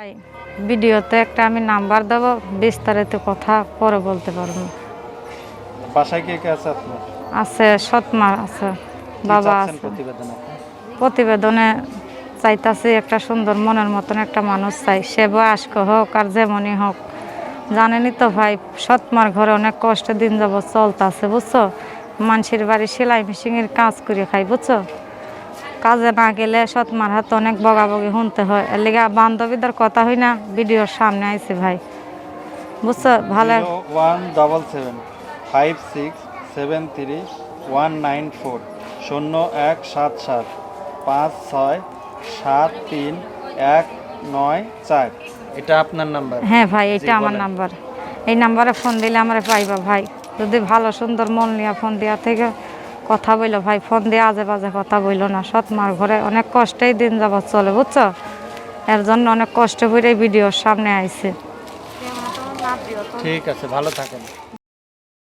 ভাই ভিডিওতে একটা আমি নাম্বার দেবো বিস্তারিত কথা পরে বলতে পারব। বাসায় কে কে আছে আপনার? আছে সৎমা আছে বাবা আছে। প্রতিবেদন প্রতিবেদনে চাইতাছি একটা সুন্দর মনের মতন একটা মানুষ চাই সে বয়স্ক হোক আর যেমনই হোক। জানেনই তো ভাই সৎমার ঘরে অনেক কষ্টে দিন যাব চলতেছে বুঝছ? মানুষের বাড়ি সেলাই মেশিনের কাজ করে খাই বুঝছ? কাজে না গেলে সৎমার হাতে অনেক বগাবগি শুনতে হয়। এর লেগে বান্ধবীদের কথা হই না ভিডিওর সামনে আইছে ভাই। বুঝছ? ভালো। One double seven five six seven three one nine four শূন্য এক সাত সাত পাঁচ ছয় সাত তিন এক নয় চার। এটা আপনার নাম্বার। হ্যাঁ ভাই এটা আমার নাম্বার। এই নাম্বারে ফোন দিলে আমারে পাইবা ভাই। যদি ভালো সুন্দর মন নিয়ে ফোন দেওয়া থেকে কথা বইলো, ভাই, ফোন দিয়ে আজে বাজে কথা বইলো না। সৎ মার ঘরে অনেক কষ্টেই দিন যাবার চলে, বুঝছ? এর জন্য অনেক কষ্ট করে ভিডিওর সামনে আইছে। ঠিক আছে, ভালো থাকেন।